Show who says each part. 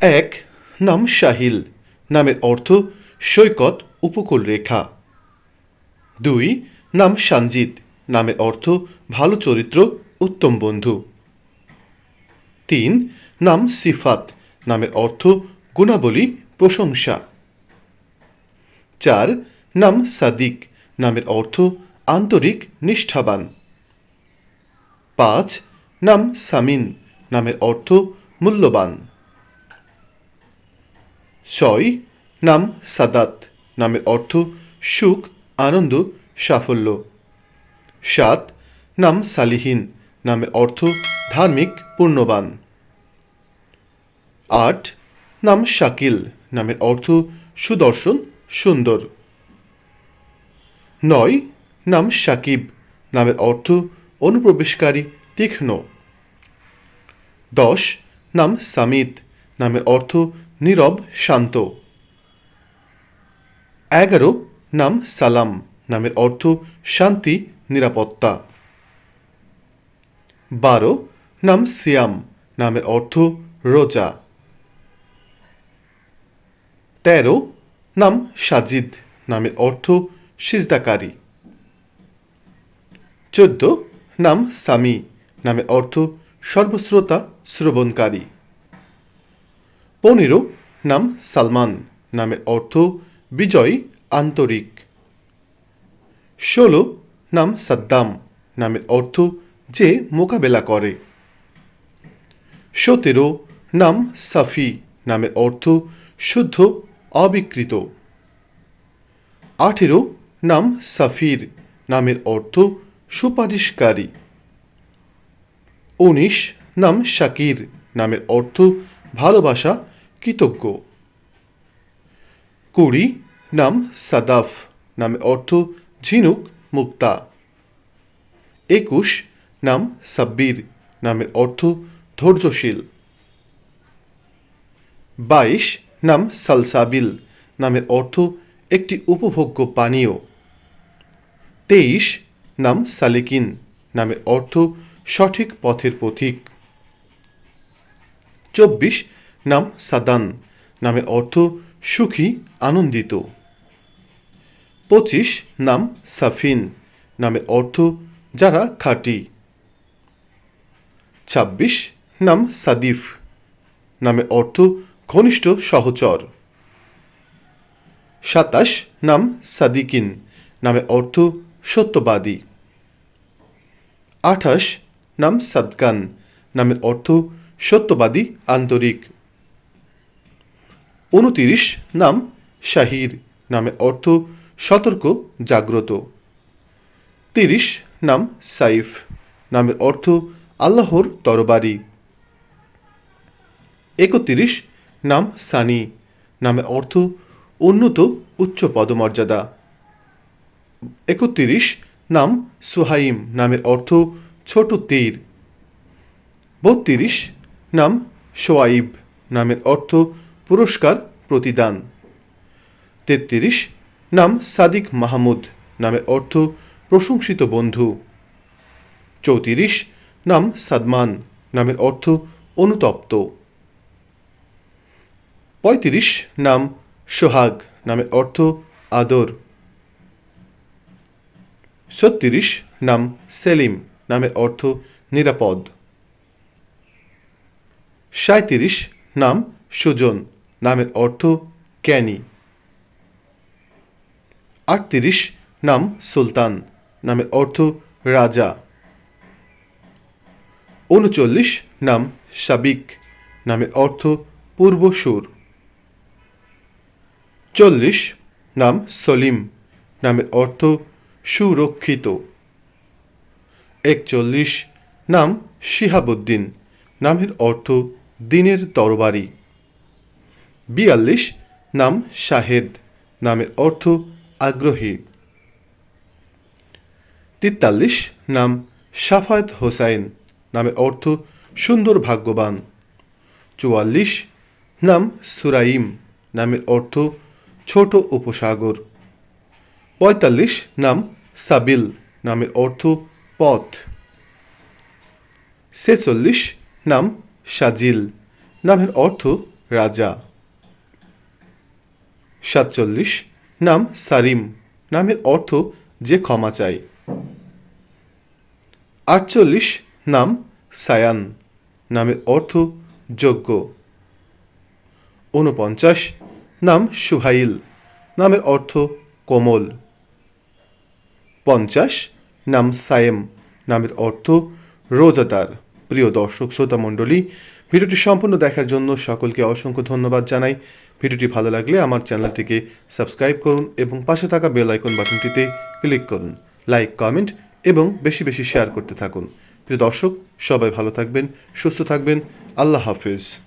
Speaker 1: এক, নাম শাহিল। নামের অর্থ সৈকত, উপকূল রেখা। দুই, নাম সানজিদ। নামের অর্থ ভালো চরিত্র, উত্তম বন্ধু। তিন, নাম সিফাত। নামের অর্থ গুণাবলী, প্রশংসা। চার, নাম সাদিক। নামের অর্থ আন্তরিক, নিষ্ঠাবান। পাঁচ, নাম সামিন। নামের অর্থ মূল্যবান। ছয়, নাম সাদাত, নামের অর্থ সুখ, আনন্দ, সাফল্য। সাত, নাম সালিহীন, নামের অর্থ ধার্মিক পূর্ণবান আট, নাম শাকিল, নামের অর্থ সুদর্শন, সুন্দর। নয়, নাম সাকিব, নামের অর্থ অনুপ্রবেশকারী, তীক্ষ্ণ। দশ, নাম সামিত নামের অর্থ নীরব, শান্ত। এগারো, নাম সালাম, নামের অর্থ শান্তি, নিরাপত্তা। বারো, নাম সিয়াম, নামের অর্থ রোজা। তেরো, নাম সাজিদ, নামের অর্থ সিজদাকারী। চোদ্দ, নাম সামি, নামের অর্থ সর্বশ্রোতা, শ্রবণকারী। পনেরো, নাম সালমান, নামের অর্থ বিজয়, আন্তরিক। ষোলো, নাম সাদ্দাম, নামের অর্থ যে মোকাবেলা করে। সতেরো, নাম সাফি, নামের অর্থ শুদ্ধ, অবিকৃত। আঠেরো, নাম সাফির, নামের অর্থ সুপারিশকারী। উনিশ, নাম শাকির, নামের অর্থ ভালোবাসা কৃতজ্ঞ। কুড়ি, নাম সাদাফ নামের অর্থ ঝিনুক, মুক্তা। একুশ, নাম সাব্বির নামের অর্থ ধৈর্যশীল। বাইশ, নাম সালসাবিল নামের অর্থ একটি উপভোগ্য পানীয়। তেইশ, নাম সালিকিন নামের অর্থ সঠিক পথের পথিক চব্বিশ নাম সাদান নামের অর্থ সুখী, আনন্দিত। পঁচিশ, নাম সাফিন নামের অর্থ যারা খাঁটি। ছাব্বিশ, নাম সাদিফ নামের অর্থ ঘনিষ্ঠ সহচর। সাতাশ, নাম সাদিকিন, নামে অর্থ সত্যবাদী। আঠাশ, নাম সাদকান নামের অর্থ সত্যবাদী আন্তরিক। উনতিরিশ নাম শাহির নামে অর্থ সতর্ক, জাগ্রত। তিরিশ নাম সাইফ নামের অর্থ আল্লাহর তরবারি। একত্রিশ নাম সানি, নামে অর্থ উন্নত উচ্চ পদমর্যাদা। একত্রিশ নাম সুহাইম নামের অর্থ ছোট তীর। বত্রিশ নাম সোয়াইব নামের অর্থ পুরস্কার প্রতিদান। তেত্রিশ, নাম সাদিক মাহমুদ নামে অর্থ প্রশংসিত বন্ধু। চৌত্রিশ, নাম সাদমান নামের অর্থ অনুতপ্ত। পঁয়ত্রিশ, নাম সোহাগ নামের অর্থ আদর। ছত্রিশ, নাম সেলিম নামের অর্থ নিরাপদ। সাঁত্রিশ নাম সুজন নামের অর্থ জ্ঞানী আটত্রিশ নাম সুলতান, নামের অর্থ রাজা। উনচল্লিশ নাম সাবিক, নামের অর্থ পূর্বসুর। চল্লিশ নাম সলিম, নামের অর্থ সুরক্ষিত। একচল্লিশ নাম শিহাবুদ্দিন, নামের অর্থ দিনের তরবারি। বিয়াল্লিশ, নাম শাহেদ, নামের অর্থ আগ্রহী। তেতাল্লিশ, নাম সাফায়েত হোসাইন, নামের অর্থ সুন্দর ভাগ্যবান। চুয়াল্লিশ, নাম সুরাইম, নামের অর্থ ছোট উপসাগর। পঁয়তাল্লিশ, নাম সাবিল, নামের অর্থ পথ। ছেচল্লিশ, নাম সাজিল, নামের অর্থ রাজা। সাতচল্লিশ, নাম সারিম। নামের অর্থ যে ক্ষমা চায় আটচল্লিশ, নাম সায়ান। নামের অর্থ যোগ্য। ঊনপঞ্চাশ, নাম সুহাইল। নামের অর্থ কোমল। পঞ্চাশ, নাম সায়েম। নামের অর্থ রোজাদার। প্রিয় দর্শক, শ্রোতা মণ্ডলী, ভিডিওটি সম্পূর্ণ দেখার জন্য সকলকে অসংখ্য ধন্যবাদ জানাই। ভিডিওটি ভালো লাগলে আমার চ্যানেলটিকে সাবস্ক্রাইব করুন এবং পাশে থাকা বেল আইকন বাটনটিতে ক্লিক করুন। লাইক, কমেন্ট এবং বেশি বেশি শেয়ার করতে থাকুন। প্রিয় দর্শক, সবাই ভালো থাকবেন, সুস্থ থাকবেন। আল্লাহ হাফিজ।